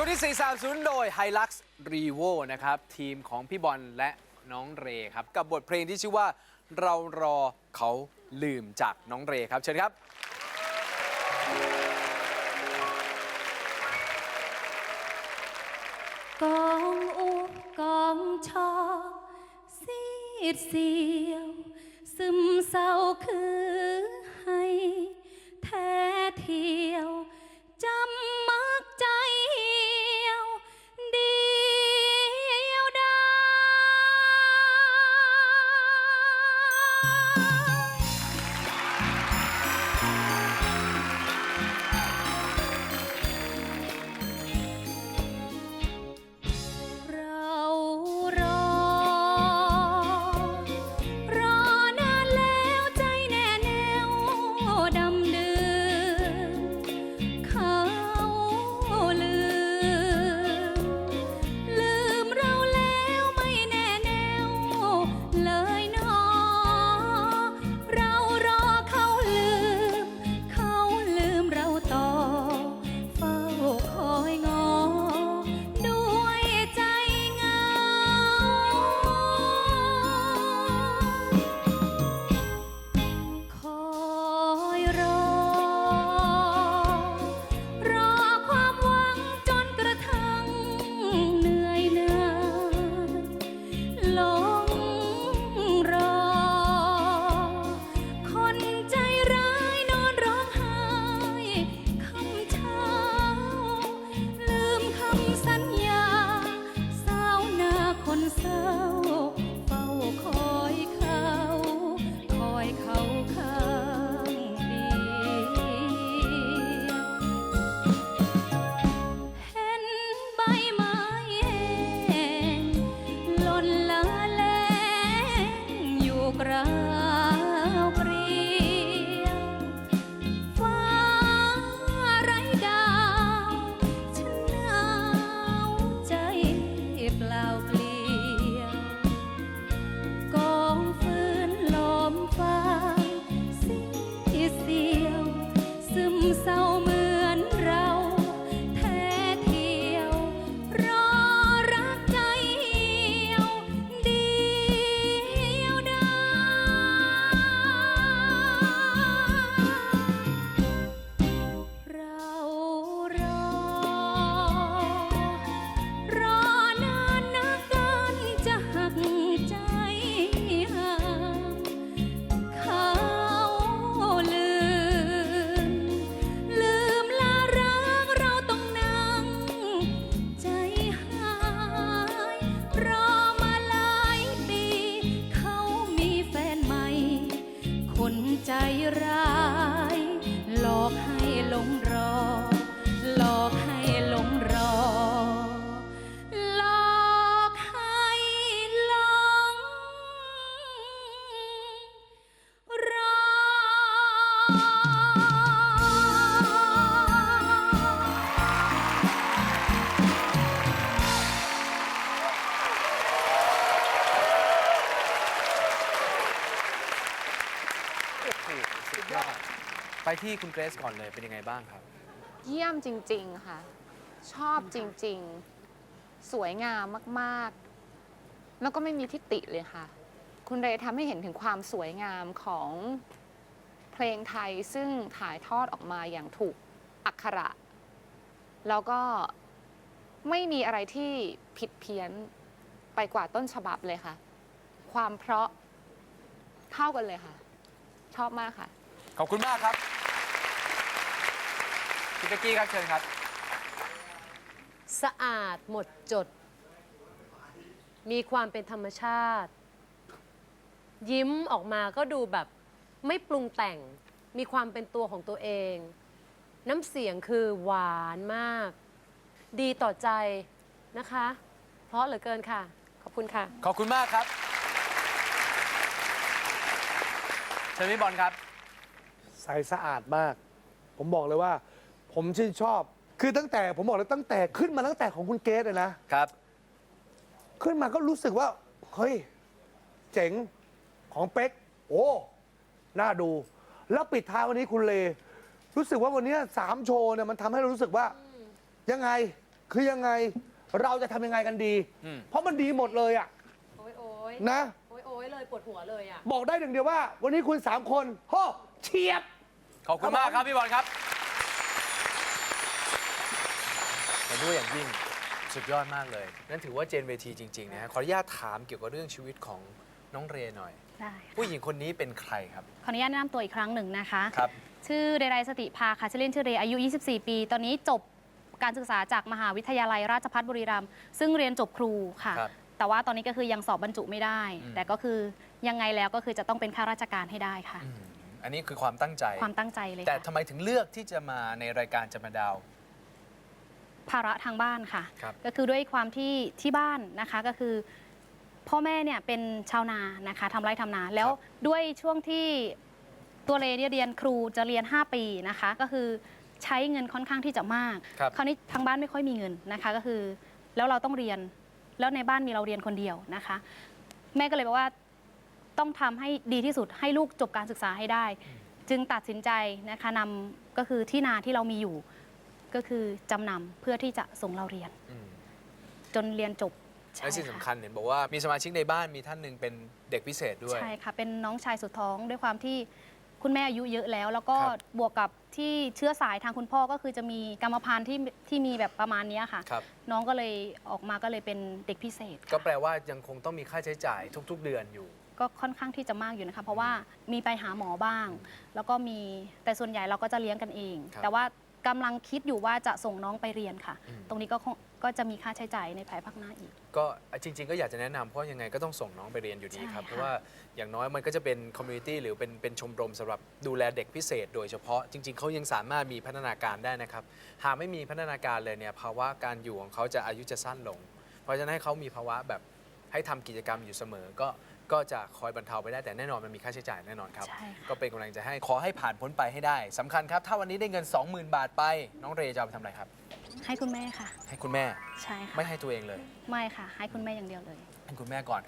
ช่วงที่ 430 โดย Hilux Revo นะครับ ทีมของพี่บอลและน้องเรครับ กับบทเพลงที่ชื่อว่าเรารอเขาลืมจากน้องเรครับเชิญครับ กองอุกองชอซีดเสียว ซึมเศร้าคือให้ แท้ที ที่คุณเกรซก่อนเลยเป็นยังไงบ้างครับ เยี่ยมจริง ๆ ค่ะ ชอบจริง ๆ สวยงามมาก ๆ แล้วก็ไม่มีทิฏฐิเลยค่ะ คุณเรย์ทำให้เห็นถึงความสวยงามของเพลงไทยซึ่งถ่ายทอดออกมาอย่างถูกอักขระ แล้วก็ไม่มีอะไรที่ผิดเพี้ยนไปกว่าต้นฉบับเลยค่ะ ความเพราะเท่ากันเลยค่ะ ชอบมากค่ะ ขอบคุณมากครับ พี่เป๊กกี้ครับเชิญครับ สะอาดหมดจด มีความเป็นธรรมชาติ ยิ้มออกมาก็ดูแบบไม่ปรุงแต่ง มีความเป็นตัวของตัวเอง น้ำเสียงคือหวานมาก ดีต่อใจนะคะ เพราะเหลือเกินค่ะ ขอบคุณค่ะ ขอบคุณมากครับ เชิญพี่บอลครับ ใสสะอาดมาก ผมบอกเลยว่า ผมชื่นชอบ คือตั้งแต่ผมบอกเลยตั้งแต่ขึ้นมาตั้งแต่ของคุณเกสเลยนะ ครับ ขึ้นมาก็รู้สึกว่า เฮ้ย เจ๋งของเป๊ก โอ้ น่าดู แล้วปิดท้ายวันนี้คุณเล รู้สึกว่าวันนี้สามโชว์เนี่ยมันทำให้เรารู้สึกว่า ยังไงคือยังไงเราจะทำยังไงกันดี อืม เพราะมันดีหมดเลยอะโอ้ยโอ้ยนะ โอ้ยโอ้ยเลยปวดหัวเลยอะ บอกได้หนึ่งเดียวว่า วันนี้คุณสามคนโหเฉียบ ขอบคุณมากครับพี่บอลครับเห็นด้วยอย่างยิ่งสุดยอดมากเลย นั่นถือว่าเจนเวทีจริง ๆ นะฮะขออนุญาตถามเกี่ยวกับเรื่องชีวิตของน้องเรหน่อย ได้ค่ะผู้หญิงคนนี้เป็นใครครับ ขออนุญาตแนะนำตัวอีกครั้งหนึ่งนะคะ ครับ ชื่อเดไรสติภาค่ะชื่อเล่นชื่อเรอายุ 24 ปี ตอนนี้จบการศึกษาจากมหาวิทยาลัยราชภัฏบุรีรัมย์ซึ่งเรียนจบครูค่ะ ครับแต่ว่าตอนนี้ก็คือยังสอบบรรจุไม่ได้ อืม แต่ก็คือยังไงแล้วก็คือจะต้องเป็นข้าราชการให้ได้ค่ะ อืมอันนี้คือความตั้งใจ ความตั้งใจเลยแต่ค่ะทำไมถึงเลือกที่จะมาในรายการจำมาดาว ภาระทางบ้านค่ะ ครับ ก็คือด้วยความที่ที่บ้านนะคะก็คือ พ่อแม่เนี่ยเป็นชาวนานะคะทำไร่ทำนา แล้วด้วยช่วงที่ตัวเลเนี่ยเรียนครูจะเรียน 5 ปีนะคะ ก็คือใช้เงินค่อนข้างที่จะมากครับคราวนี้ทางบ้านไม่ค่อยมีเงินนะคะ ก็คือ แล้วเราต้องเรียนแล้วในบ้านมีเราเรียนคนเดียวนะคะ แม่ก็เลยบอกว่าต้องทำให้ดีที่สุดให้ลูกจบการศึกษาให้ได้ จึงตัดสินใจนะคะนำก็คือที่นาที่เรามีอยู่ ก็คือจำนำเพื่อที่จะส่งเราเรียน อืมจนเรียนจบใช่และสิ่งค่ะสำคัญเห็นบอกว่ามีสมาชิกในบ้านมีท่านหนึ่งเป็นเด็กพิเศษด้วย ใช่ค่ะ เป็นน้องชายสุดท้องด้วยความที่คุณแม่อายุเยอะแล้ว แล้วก็ครับ บวกกับที่เชื้อสายทางคุณพ่อก็คือจะมีกรรมพันธุ์ที่ที่มีแบบประมาณเนี้ยค่ะ ครับ น้องก็เลยออกมาก็เลยเป็นเด็กพิเศษก็ค่ะแปลว่ายังคงต้องมีค่าใช้จ่ายทุก ๆ เดือนอยู่ ก็ค่อนข้างที่จะมากอยู่นะคะ เพราะว่ามีไปหาหมอบ้าง แล้วก็มีแต่ส่วนใหญ่เราก็จะเลี้ยงกันเอง ครับ แต่ว่า กำลังคิดอยู่ว่าจะส่งน้องไปเรียนค่ะ อืม ตรงนี้ก็คงก็จะมีค่าใช้จ่ายในภายภาคหน้าอีก ก็จริง ๆ ก็อยากจะแนะนำเพราะยังไงก็ต้องส่งน้องไปเรียนอยู่ดีครับ ใช่ค่ะ เพราะว่าอย่างน้อยมันก็จะเป็นคอมมูนิตี้หรือเป็นเป็นชมรมสำหรับดูแลเด็กพิเศษ โดยเฉพาะจริง ๆเขายังสามารถมีพัฒนาการได้นะครับ หากไม่มีพัฒนาการเลยเนี่ยภาวะการอยู่ของเขาจะอายุจะสั้นลง เพราะฉะนั้นให้เขามีภาวะแบบให้ทำกิจกรรมอยู่เสมอ ก็ ก็จะคอยบรรเทาไปได้แต่แน่นอนมันมีค่าใช้จ่ายแน่นอนครับ ใช่ค่ะ ก็เป็นกำลังใจให้ขอให้ผ่านพ้นไปให้ได้สำคัญครับ ถ้าวันนี้ได้เงิน 20,000 บาทไป น้องเรย์จะเอาไปทำอะไรครับ ให้คุณแม่ค่ะ ให้คุณแม่ใช่ค่ะไม่ให้ตัวเองเลย ไม่ค่ะ ให้คุณแม่อย่างเดียวเลย ให้คุณแม่ก่อน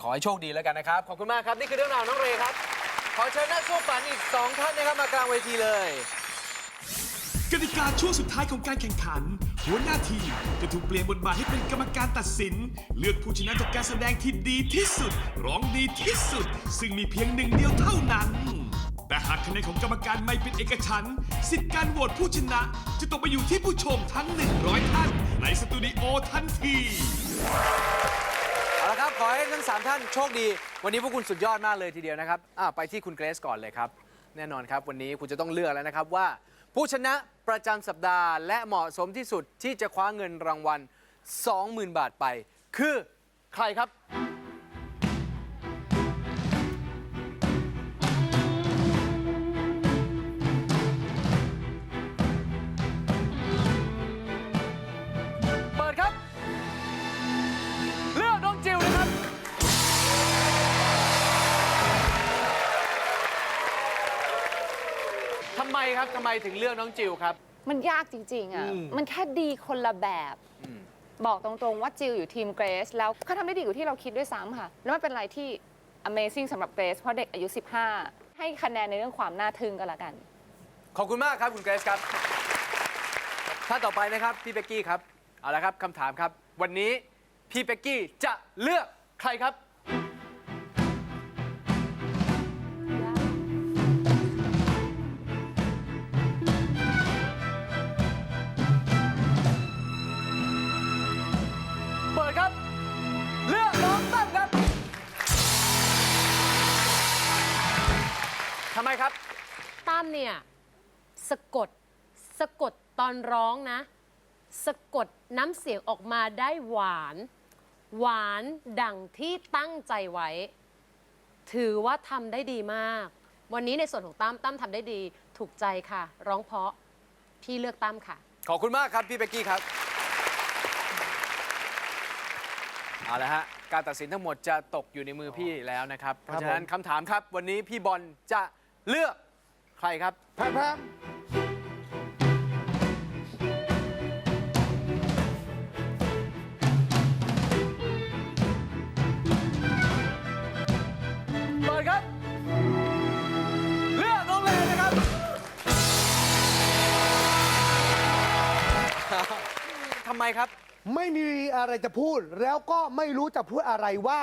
ขอให้โชคดีแล้วกันนะครับ ขอบคุณมากครับ นี่คือเรื่องราวน้องเรย์ครับ ขอเชิญนักสู้ฝันอีก 2 ท่านนะครับมากลางเวทีเลย กติกาช่วงสุดท้ายของการแข่งขัน หัวหน้าทีมจะถูกเปลี่ยนบทบาทให้เป็นกรรมการตัดสิน เลือกผู้ชนะจากการแสดงที่ดีที่สุด ร้องดีที่สุด ซึ่งมีเพียงหนึ่งเดียวเท่านั้น แต่หากคะแนนของกรรมการไม่เป็นเอกฉันท์สิทธิการโหวตผู้ชนะ จะตกไปอยู่ที่ผู้ชมทั้ง 100 ท่าน ในสตูดิโอทันที เอาละครับ ขอให้ทั้ง 3 ท่านโชคดี วันนี้พวกคุณสุดยอดมากเลยทีเดียวนะครับอะไปที่คุณเกรซก่อนเลยครับ แน่นอนครับ วันนี้คุณจะต้องเลือกแล้วนะครับว่า ผู้ชนะประจำสัปดาห์และเหมาะสมที่สุดที่จะคว้าเงินรางวัล 20,000 บาทไป คือใครครับ ครับทำไมถึงเลือกน้องจิวครับ มันยากจริงๆอะ อืม มันแค่ดีคนละแบบ อืม บอกตรงๆว่าจิลอยู่ทีมเกรซแล้วเขาทำได้ดีกว่าที่เราคิดด้วยซ้ำค่ะ แล้วมันเป็นอะไรที่ Amazing สำหรับเกรซเพราะเด็กอายุ 15 ให้คะแนนในเรื่องความน่าทึ่งก็แล้วกัน ขอบคุณมากครับคุณเกรซครับ ท่านต่อไปนะครับพี่เป๊กกี้ครับ เอาละครับคำถามครับ วันนี้พี่เป๊กกี้จะเลือกใครครับ ทำไมครับ ตั้มเนี่ยสะกดสะกดตอนร้องนะ สะกดน้ำเสียงออกมาได้หวาน หวานดังที่ตั้งใจไว้ ถือว่าทำได้ดีมาก วันนี้ในส่วนของตั้มตั้มทำได้ดีถูกใจค่ะ ร้องเพราะพี่เลือกตั้มค่ะ ขอบคุณมากครับ พี่เป๊กกี้ครับ เอาละฮะ การตัดสินทั้งหมดจะตกอยู่ในมือพี่แล้วนะครับ เพราะฉะนั้นผมคำถามครับ วันนี้พี่บอลจะ เลือกใครครับ แพรมเปิดครับ เลือกน้องเลนะครับ ทำไมครับ ไม่มีอะไรจะพูด แล้วก็ไม่รู้จะพูดอะไรว่า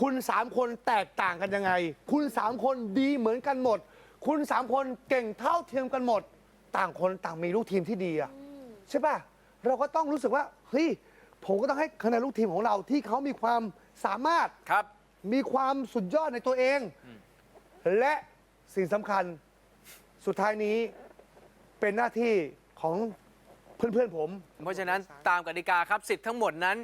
คุณสามคนแตกต่างกันยังไง คุณสามคนดีเหมือนกันหมด คุณสามคนเก่งเท่าเทียมกันหมด ต่างคนต่างมีลูกทีมที่ดีอะใช่ป่ะ เราก็ต้องรู้สึกว่าเฮ้ยผมก็ต้องให้คะแนนลูกทีมของเราที่เขามีความสามารถ ครับ มีความสุดยอดในตัวเอง และสิ่งสำคัญสุดท้ายนี้เป็นหน้าที่ของเพื่อนๆผม เพราะฉะนั้นตามกติกาครับสิทธิ์ทั้งหมดนั้น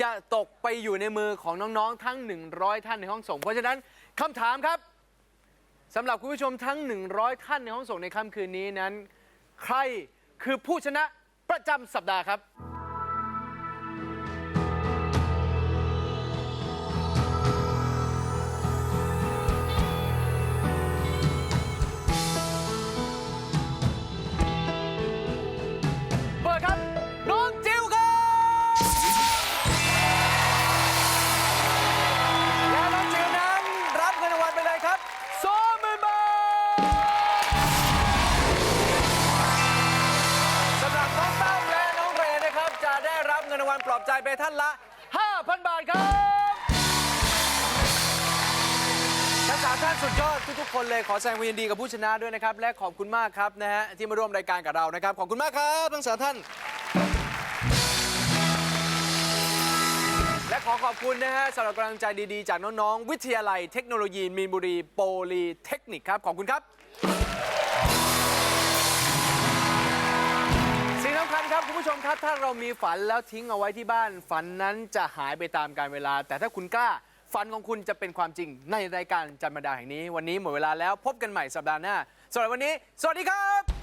จะตกไปอยู่ในมือของน้องๆทั้ง 100 ท่านในห้องส่ง เพราะฉะนั้นคำถามครับ สำหรับคุณผู้ชมทั้ง 100 ท่านในห้องส่งในค่ำคืนนี้นั้น ใครคือผู้ชนะประจำสัปดาห์ครับ คนเลยขอแสดงความยินดีกับผู้ชนะด้วยนะครับ และขอบคุณมากครับนะฮะที่มาร่วมรายการกับเรานะครับ ขอบคุณมากครับทั้งสามท่าน และขอขอบคุณนะฮะสำหรับกำลังใจดีๆ จากน้องๆ วิทยาลัยเทคโนโลยีมีนบุรีโปลีเทคนิคครับ ขอบคุณครับ สิ่งสำคัญครับ คุณผู้ชมครับ ถ้าเรามีฝันแล้วทิ้งเอาไว้ที่บ้าน ฝันนั้นจะหายไปตามกาลเวลา แต่ถ้าคุณกล้า ฝันของคุณจะเป็นความจริงในรายการจันทร์มาดาแห่งนี้ วันนี้หมดเวลาแล้วพบกันใหม่สัปดาห์หน้าสำหรับวันนี้ สวัสดีครับ